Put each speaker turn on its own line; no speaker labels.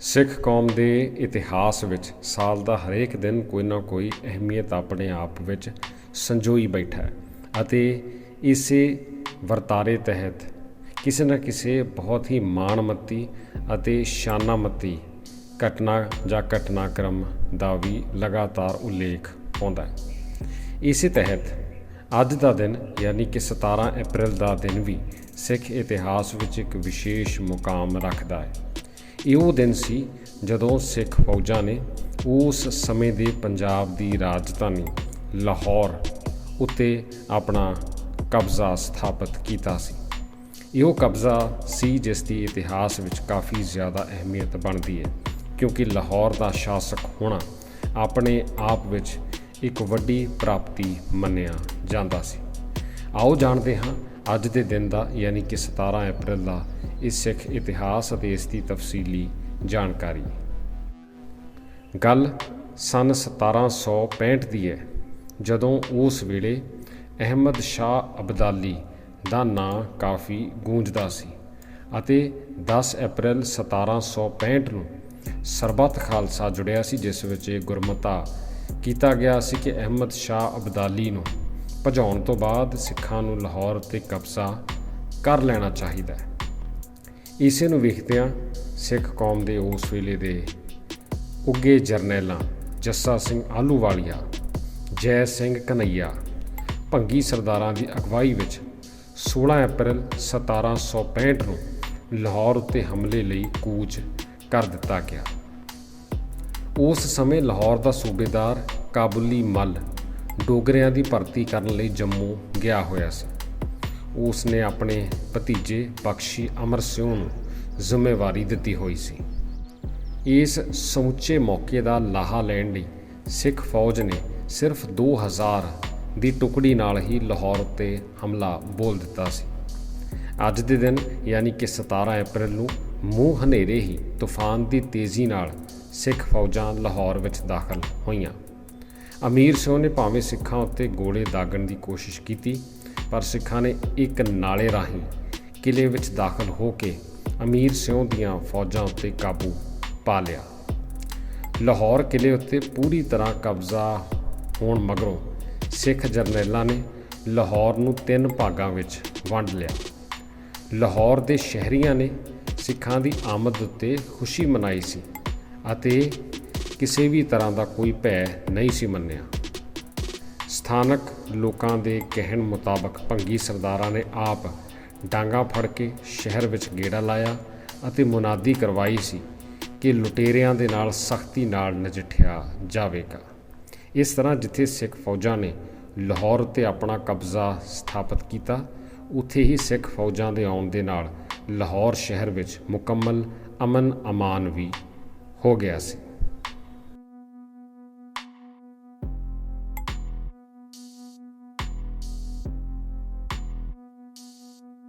ਸਿੱਖ ਕੌਮ ਦੇ ਇਤਿਹਾਸ ਵਿੱਚ ਸਾਲ ਦਾ ਹਰੇਕ ਦਿਨ ਕੋਈ ਨਾ ਕੋਈ ਅਹਿਮੀਅਤ ਆਪਣੇ ਆਪ ਵਿੱਚ ਸੰਜੋਈ ਬੈਠਾ ਹੈ ਅਤੇ ਇਸੇ ਵਰਤਾਰੇ ਤਹਿਤ ਕਿਸੇ ਨਾ ਕਿਸੇ ਬਹੁਤ ਹੀ ਮਾਣਮੱਤੀ ਅਤੇ ਸ਼ਾਨਾਮੱਤੀ ਘਟਨਾ ਜਾਂ ਘਟਨਾਕ੍ਰਮ ਦਾ ਵੀ ਲਗਾਤਾਰ ਉਲੇਖ ਆਉਂਦਾ ਹੈ। ਇਸੇ ਤਹਿਤ ਅੱਜ ਦਾ ਦਿਨ ਯਾਨੀ ਕਿ 17 ਅਪ੍ਰੈਲ ਦਾ ਦਿਨ ਵੀ ਸਿੱਖ ਇਤਿਹਾਸ ਵਿੱਚ ਇੱਕ ਵਿਸ਼ੇਸ਼ ਮੁਕਾਮ ਰੱਖਦਾ ਹੈ। ਇਹ ਉਹ ਦਿਨ ਸੀ ਜਦੋਂ ਸਿੱਖ ਫੌਜਾਂ ਨੇ ਉਸ ਸਮੇਂ ਦੇ ਪੰਜਾਬ ਦੀ ਰਾਜਧਾਨੀ ਲਾਹੌਰ ਉੱਤੇ ਆਪਣਾ ਕਬਜ਼ਾ ਸਥਾਪਿਤ ਕੀਤਾ ਸੀ। ਇਹੋ ਕਬਜ਼ਾ ਸੀ ਜਿਸ ਦੀ ਇਤਿਹਾਸ ਵਿੱਚ ਕਾਫੀ ਜ਼ਿਆਦਾ ਅਹਿਮੀਅਤ ਬਣਦੀ ਹੈ, ਕਿਉਂਕਿ ਲਾਹੌਰ ਦਾ ਸ਼ਾਸਕ ਹੋਣਾ ਆਪਣੇ ਆਪ ਵਿੱਚ ਇੱਕ ਵੱਡੀ ਪ੍ਰਾਪਤੀ ਮੰਨਿਆ ਜਾਂਦਾ ਸੀ। ਆਓ ਜਾਣਦੇ ਹਾਂ ਅੱਜ ਦੇ ਦਿਨ ਦਾ ਯਾਨੀ ਕਿ 17 ਅਪ੍ਰੈਲ ਦਾ ਇਸ ਸਿੱਖ ਇਤਿਹਾਸ ਅਤੇ ਇਸ ਦੀ ਤਫਸੀਲੀ ਜਾਣਕਾਰੀ। ਗੱਲ ਸਨ 1765 ਦੀ ਹੈ, ਜਦੋਂ ਉਸ ਵੇਲੇ ਅਹਿਮਦ ਸ਼ਾਹ ਅਬਦਾਲੀ ਦਾ ਨਾਂ ਕਾਫੀ ਗੂੰਜਦਾ ਸੀ ਅਤੇ 10 ਅਪ੍ਰੈਲ 1765 ਨੂੰ ਸਰਬੱਤ ਖਾਲਸਾ ਜੁੜਿਆ ਸੀ, ਜਿਸ ਵਿੱਚ ਇਹ ਗੁਰਮਤਾ ਕੀਤਾ ਗਿਆ ਸੀ ਕਿ ਅਹਿਮਦ ਸ਼ਾਹ ਅਬਦਾਲੀ ਨੂੰ ਭਜਾਉਣ ਤੋਂ ਬਾਅਦ ਸਿੱਖਾਂ ਨੂੰ ਲਾਹੌਰ ਤੇ ਕਬਜ਼ਾ ਕਰ ਲੈਣਾ ਚਾਹੀਦਾ ਹੈ। ਇਸੇ ਨੂੰ ਵੇਖਦਿਆਂ ਸਿੱਖ ਕੌਮ ਦੇ ਉਸ ਵੇਲੇ ਦੇ ਉੱਗੇ ਜਰਨੈਲਾਂ ਜੱਸਾ ਸਿੰਘ ਆਲੂਵਾਲੀਆ ਜੈ ਸਿੰਘ ਕਨਈਆ ਭੰਗੀ ਸਰਦਾਰਾਂ ਦੀ ਅਗਵਾਈ ਵਿੱਚ 16 ਅਪ੍ਰੈਲ 1765 ਨੂੰ ਲਾਹੌਰ ਉੱਤੇ ਹਮਲੇ ਲਈ ਕੂਚ ਕਰ ਦਿੱਤਾ ਗਿਆ। ਉਸ ਸਮੇਂ ਲਾਹੌਰ ਦਾ ਸੂਬੇਦਾਰ ਕਾਬੁਲੀ ਮੱਲ ਡੋਗਰਿਆਂ ਦੀ ਭਰਤੀ ਕਰਨ ਲਈ ਜੰਮੂ ਗਿਆ ਹੋਇਆ ਸੀ। ਉਸ ਨੇ ਆਪਣੇ ਭਤੀਜੇ ਬਖਸ਼ੀ ਅਮਰ ਸਿੰਘ ਨੂੰ ਜ਼ਿੰਮੇਵਾਰੀ ਦਿੱਤੀ ਹੋਈ ਸੀ। ਇਸ ਸਮੁੱਚੇ ਮੌਕੇ ਦਾ ਲਾਹਾ ਲੈਣ ਲਈ ਸਿੱਖ ਫੌਜ ਨੇ ਸਿਰਫ 2000 ਦੀ ਟੁਕੜੀ ਨਾਲ ਹੀ ਲਾਹੌਰ ਉੱਤੇ ਹਮਲਾ ਬੋਲ ਦਿੱਤਾ ਸੀ। ਅੱਜ ਦੇ ਦਿਨ ਯਾਨੀ ਕਿ 17 ਅਪ੍ਰੈਲ ਨੂੰ ਮੂੰਹ ਹਨੇਰੇ ਹੀ ਤੂਫਾਨ ਦੀ ਤੇਜ਼ੀ ਨਾਲ ਸਿੱਖ ਫੌਜਾਂ ਲਾਹੌਰ ਵਿੱਚ ਦਾਖਲ ਹੋਈਆਂ। ਅਮੀਰ ਸਿੰਘ ਨੇ ਭਾਵੇਂ ਸਿੱਖਾਂ ਉੱਤੇ ਗੋਲੇ ਦਾਗਣ ਦੀ ਕੋਸ਼ਿਸ਼ ਕੀਤੀ, ਪਰ ਸਿੱਖਾਂ ਨੇ ਇੱਕ ਨਾਲੇ ਰਾਹੀਂ ਕਿਲੇ ਵਿੱਚ ਦਾਖਲ ਹੋ ਕੇ ਅਮੀਰ ਸਿੰਘ ਦੀਆਂ ਫੌਜਾਂ ਉੱਤੇ ਕਾਬੂ ਪਾ ਲਿਆ। ਲਾਹੌਰ ਕਿਲੇ ਉੱਤੇ ਪੂਰੀ ਤਰ੍ਹਾਂ ਕਬਜ਼ਾ ਹੋਣ ਮਗਰੋਂ ਸਿੱਖ ਜਰਨੈਲਾਂ ਨੇ ਲਾਹੌਰ ਨੂੰ ਤਿੰਨ ਭਾਗਾਂ ਵਿੱਚ ਵੰਡ ਲਿਆ। ਲਾਹੌਰ ਦੇ ਸ਼ਹਿਰੀਆਂ ਨੇ ਸਿੱਖਾਂ ਦੀ ਆਮਦ ਉੱਤੇ ਖੁਸ਼ੀ ਮਨਾਈ ਸੀ ਅਤੇ ਕਿਸੇ ਵੀ ਤਰ੍ਹਾਂ ਦਾ ਕੋਈ ਭੈ ਨਹੀਂ ਸੀ ਮੰਨਿਆ। ਸਥਾਨਕ ਲੋਕਾਂ ਦੇ ਕਹਿਣ ਮੁਤਾਬਕ ਭੰਗੀ ਸਰਦਾਰਾਂ ਨੇ ਆਪ ਡਾਂਗਾ ਫੜ ਕੇ ਸ਼ਹਿਰ ਵਿੱਚ ਗੇੜਾ ਲਾਇਆ ਅਤੇ ਮੁਨਾਦੀ ਕਰਵਾਈ ਸੀ ਕਿ ਲੁਟੇਰਿਆਂ ਦੇ ਨਾਲ ਸਖਤੀ ਨਾਲ ਨਜਿੱਠਿਆ ਜਾਵੇਗਾ। ਇਸ ਤਰ੍ਹਾਂ ਜਿੱਥੇ ਸਿੱਖ ਫੌਜਾਂ ਨੇ ਲਾਹੌਰ ਉੱਤੇ ਆਪਣਾ ਕਬਜ਼ਾ ਸਥਾਪਿਤ ਕੀਤਾ, ਉੱਥੇ ਹੀ ਸਿੱਖ ਫੌਜਾਂ ਦੇ ਆਉਣ ਦੇ ਨਾਲ ਲਾਹੌਰ ਸ਼ਹਿਰ ਵਿੱਚ ਮੁਕੰਮਲ ਅਮਨ ਅਮਾਨ ਵੀ ਹੋ ਗਿਆ ਸੀ।